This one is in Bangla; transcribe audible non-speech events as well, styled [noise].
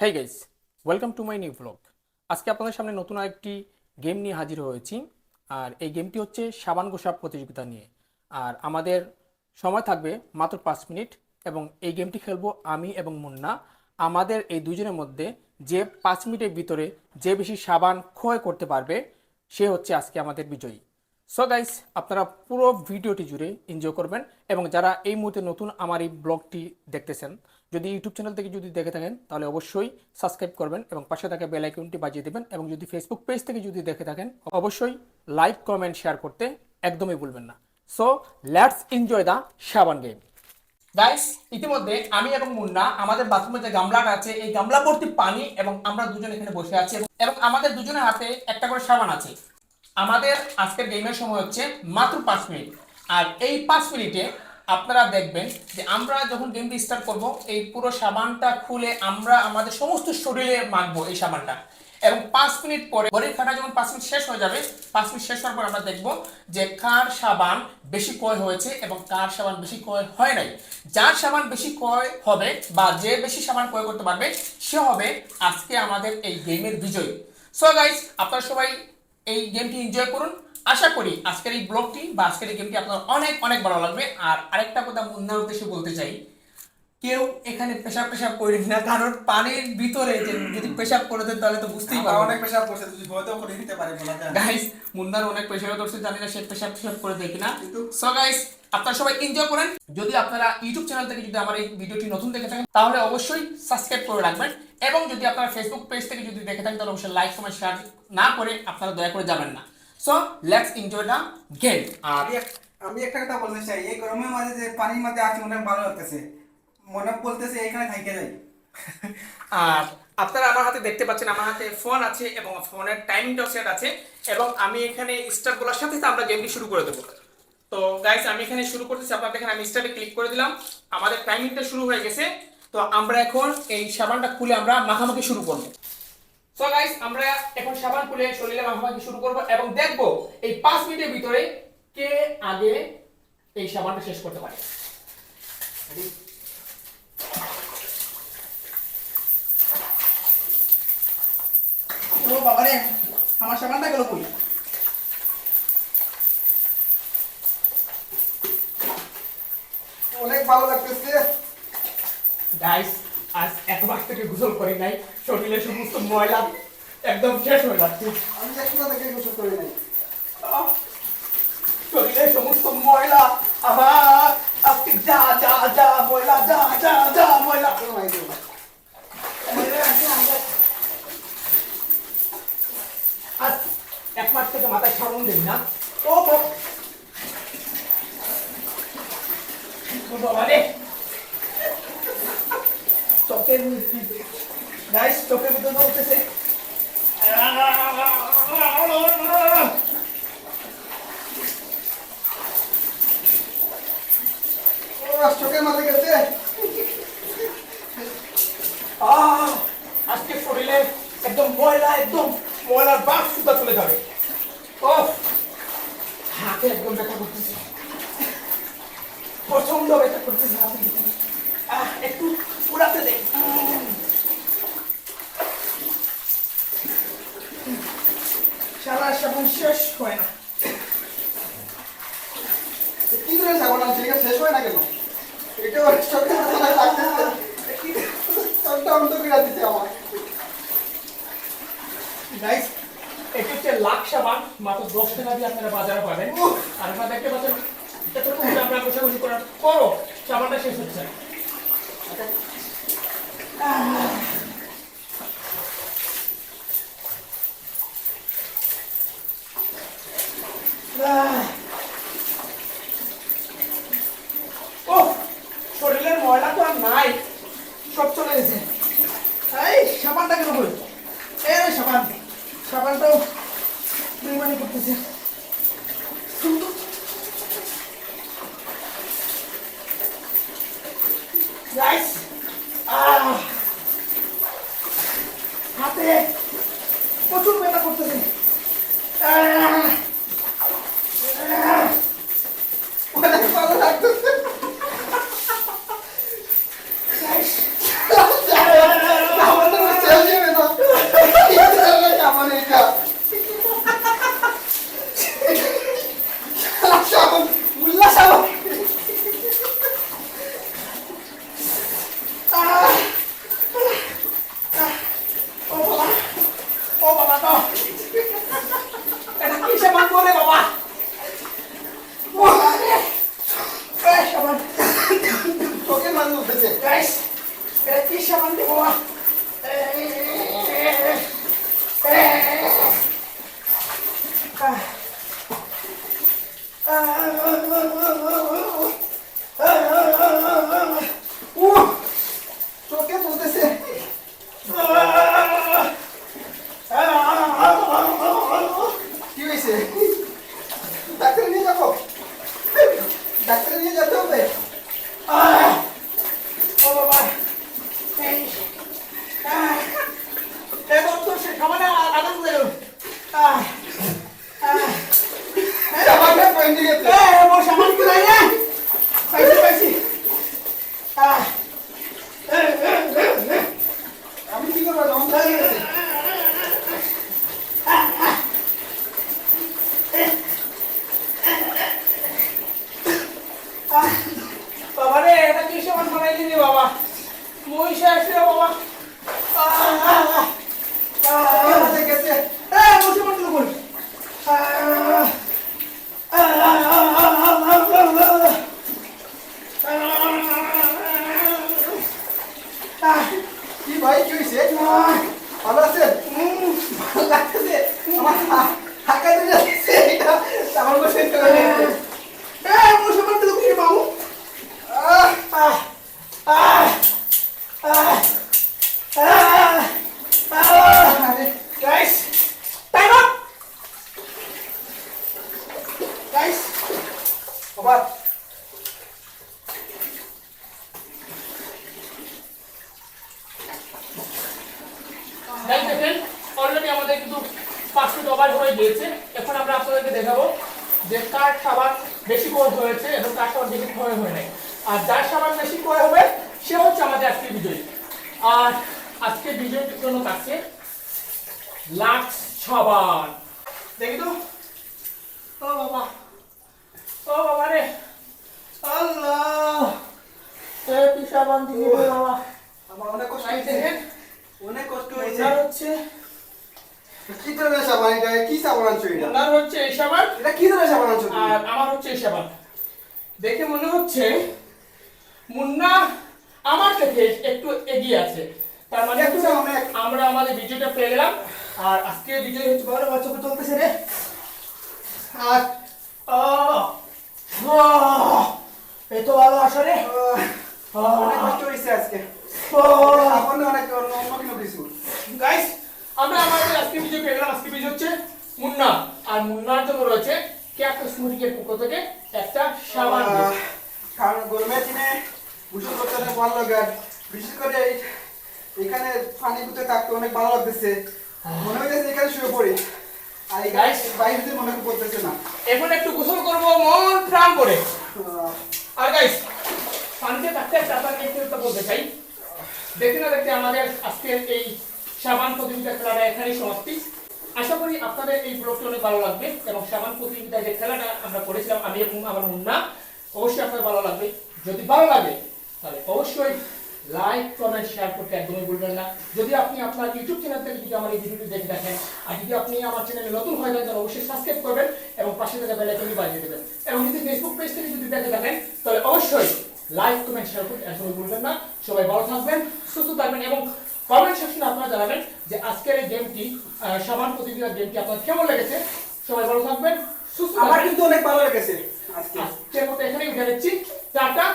Hey guys welcome to my new blog আজকে আপনাদের সামনে নতুন একটি গেম নিয়ে হাজির হয়েছি। আর এই গেমটি হচ্ছে সাবান গোসাপ প্রতিযোগিতা নিয়ে। আর আমাদের সময় থাকবে মাত্র পাঁচ মিনিট এবং এই গেমটি খেলব আমি এবং মুন্না। আমাদের এই দুজনের মধ্যে যে পাঁচ মিনিটের ভিতরে যে বেশি সাবান ক্ষয় করতে পারবে সে হচ্ছে আজকে আমাদের বিজয়ী। সো গাইস আপনারা পুরো ভিডিওটি জুড়ে এনজয় করবেন এবং যারা এই মুহূর্তে নতুন আমার এই ব্লগটি দেখতেছেন, যদি ইউটিউব চ্যানেল থেকে যদি দেখে থাকেন, তাহলে অবশ্যই সাবস্ক্রাইব করবেন এবং পাশে থাকা বেল আইকনটি বাজিয়ে দেবেন এবং যদি ফেসবুক পেজ থেকে যদি দেখে থাকেন, অবশ্যই লাইক কমেন্ট শেয়ার করতে একদমই ভুলবেন না। সো লেটস এনজয় দ্য সাবান গেম গাইস ইতিমধ্যে আমি এবং মুন্না আমাদের বাথরুমে যে গামলাটা আছে, এই গামলা ভর্তি পানি এবং আমরা দুজন এখানে বসে আছি এবং- আমাদের দুজনের হাতে একটা করে সাবান আছে। আমাদের আজকের গেমের সময় হচ্ছে মাত্র পাঁচ মিনিট। আর এই পাঁচ মিনিটে আপনারা দেখবেন যে আমরা যখন গেমটি স্টার্ট করব, এই পুরো সাবানটা খুলে আমরা আমাদের সমস্ত শরীরে মাখবো এই সাবানটা। এবং পাঁচ মিনিট পরে, ঘড়ির খাটা যখন পাঁচ মিনিট শেষ হয়ে যাবে, পাঁচ মিনিট শেষ হওয়ার পর আমরা দেখব যে কার সাবান বেশি কয় হয়েছে এবং কার সাবান বেশি কয় হয় নাই। যার সাবান বেশি কয় হবে বা যে বেশি সাবান ক্রয় করতে পারবে, সে হবে আজকে আমাদের এই গেমের বিজয়ী। সো গাইস আপনারা সবাই এই গেমটি এনজয় করুন। আশা করি আজকের এই ব্লগটি বা আজকের এই গেমটি আপনার অনেক অনেক ভালো লাগবে। আর আরেকটা কথা মুন্নার উদ্দেশ্যে বলতে চাই কেউ এখানে পেশাব পেশাব করি না কারণ পানির ভিতরে যদি পেশাব করে দেন তাহলে তো বুঝতেই পারবেন অনেক পেশাব করছে তুই ভয়তেও করে দিতে পারে বলা যায়। গাইস মুন্নার অনেক পেশাব করছে জানি না সে পেশাব পেশাব করে দেখি না কিন্তু- সো গাইস আপনারা সবাই এনজয় করেন। যদি আপনারা ইউটিউব চ্যানেল থেকে যদি আমার এই ভিডিওটি নতুন দেখে থাকেন তাহলে অবশ্যই সাবস্ক্রাইব করে রাখবেন। এবং যদি আপনারা ফেসবুক পেজ থেকে যদি দেখে থাকেন তাহলে অবশ্যই লাইক কমেন্ট শেয়ার না করে আপনারা দয়া করে যাবেন না। So let's enjoy the game আর আমি এক- আমি একটা কথা বলতে চাই। এই গরমের মাঝে যে পানির মধ্যে আছি অনেক ভালো লাগতেছে। মনে বলতেছে এখানে থাইকে যাই। [laughs] আর আপনারা আমার হাতে দেখতে পাচ্ছেন আমার হাতে ফোন আছে এবং ফোনের টাইমিংটাও সেট আছে এবং আমি এখানে স্টার্ট বলার সাথে আমরা গেমটি শুরু করে দেবো। তো গাইস আমি এখানে শুরু করতেছি। আপনারা দেখেন আমি স্টার্টে ক্লিক করে দিলাম। আমাদের টাইমিংটা শুরু হয়ে গেছে। তো আমরা এখন এই সাবানটা খুলে আমরা মাখামাখি শুরু করব। সো গাইস আমরা এখন সাবান খুলে শরীরে মাখামাখি শুরু করব? এবং দেখব এই পাঁচ মিনিটের ভিতরে কে আগে এই সাবানটা শেষ করতে পারে। ও বাবা রে আমার সামানটা গেল কই? অনেক ভালো লাগতেছে। গাইস আজ এক মাস থেকে গোসল করি নাই শরীরের সমস্ত ময়লা একদম শেষ হয়ে যাচ্ছে। আমি একটা থেকে গোসল করি নাই। আহ, শরীরের সমস্ত ময়লা আমার আজকে যা যা যা ময়লা যা যা যা ময়লা। আজ এক মাস থেকে মাথায় সাবন দিই না। ও বাবা। রে। গাইস চোখের উঠতেছে ও চোখের মাথা গেছে। আজকে শরীরে একদম ময়লা, একদম ময়লার বাঘ সুতা চলে যাবে। ও হাতে একদম ব্যথা করতেছে। প্রচণ্ড ব্যথা করতেছে হাতে। একটু উড়াতে দে। সারা সাবন শেষ হয় না। কি করে যাব না? সেটা শেষ হয় না কেন? এটা ওর চোখের মাথা লাগতেছে চোখটা অন্ধ করে দিচ্ছে আমার গাইস এটা হচ্ছে লাখ সাবান মাত্র দশ টাকা দিয়ে আপনারা বাজারে পাবেন। আর আপনারা দেখতে পাচ্ছেন এতটুকু আপনারা করার পরও সাবানটা শেষ হচ্ছে না। ও শরীরের ময়লা তো আর নাই। সব চলে গেছে। এই, সাবানটা কেন বল এই সাবান। সাবানটাও করতেছে। Thank [laughs] you. দিদি বাবা। মহিষা আসলে বাবা। কি ভাই, কি হয়েছে? ভালো আছেন ভালো লাগতেছে? আমার হাঁকাতে যাচ্ছে। আমার বসে বাবু আহ। আমাদের কিন্তু পাঁচ মিনিট ওভার হয়ে গিয়েছে। এখন আমরা আপনাদেরকে দেখাবো যে কার খাবার বেশি করে হয়েছে এবং কার খাবার বেশি করে হয় নাই। আর যার খাবার বেশি করে হবে সে হচ্ছে আমাদের আজকে বিজয়ী। আর আজকে বিজয়ীর জন্য থাকছে লাক্স সাবান। দেখি তো। ও বাবা। ও বাবা রে। আল্লাহ। এ কি সাবান দিয়ে বাবা? আমার অনেক কষ্ট হয়েছে। অনেক কষ্ট হয়েছে। হচ্ছে কি ধরনের সাবান এটা? কি সাবান আনছো এটা? ওনার হচ্ছে এই সাবান। এটা কি ধরনের সাবান আনছো আর আমার হচ্ছে এই সাবান। দেখে মনে হচ্ছে মুন্না আমার থেকে একটু এগিয়ে আছে। তার মানে। আমরা আমাদের ভিডিওটা পেয়ে গেলাম। আর আজকে ভিডিও হচ্ছে বড় বাচ্চা চলতেছে রে। আর এই তো ভালো আসলে অনেক কষ্ট হয়েছে আজকে। অনেক অন্য অন্য কোনো কিছু। গাইস আমরা আমাদের আজকে ভিডিও পেয়ে গেলাম। আজকে হচ্ছে মুন্না। আর মুন্নার জন্য রয়েছে পক্ষ থেকে একটা সাবান কারণ গরমের দিনে গোসল করতে অনেক ভালো লাগে। আর বিশেষ করে এই- এখানে পানি পুঁতে থাকতে অনেক ভালো লাগতেছে। মনে হইতেছে এখানে শুয়ে পড়ি। আর এই গাছ বাইরে দিয়ে মনে করতেছে না। এখন একটু গোসল করব মন প্রাণ করে আর গাইস পানিতে থাকতে আপনাকে একটা বলতে চাই। দেখতে না দেখতে আমাদের আজকের এই সাবান প্রতিযোগিতা খেলাটা এখানেই সমাপ্তি। আশা করি আপনাদের এই ব্লগটি অনেক ভালো লাগবে এবং সাবান প্রতিযোগিতা যে খেলাটা আমরা করেছিলাম আমি এবং আমার মুন্না অবশ্যই আপনার ভালো লাগবে। যদি ভালো লাগে তাহলে অবশ্যই লাইক কমেন্ট শেয়ার করতে একদমই ভুলবেন না। যদি আপনি আপনার ইউটিউব চ্যানেল থেকে যদি আমার এই ভিডিওটি দেখে থাকেন আর যদি আপনি আমার চ্যানেলে নতুন হয়ে থাকেন তাহলে অবশ্যই সাবস্ক্রাইব করবেন এবং পাশে থাকা বেল আইকনটি বাজিয়ে দেবেন। এবং যদি ফেসবুক পেজ থেকে যদি দেখে থাকেন তাহলে অবশ্যই লাইক কমেন্ট শেয়ার করতে একদমই ভুলবেন না। সবাই ভালো থাকবেন সুস্থ থাকবেন এবং কমেন্ট সেকশনে আপনারা জানাবেন যে আজকের এই গেমটি সাবান প্রতিযোগিতার গেমটি আপনার কেমন লেগেছে। সবাই ভালো থাকবেন সুস্থ আমার কিন্তু অনেক ভালো লেগেছে আজকে। আজকের মতো এখানেই উঠে যাচ্ছি টাটা।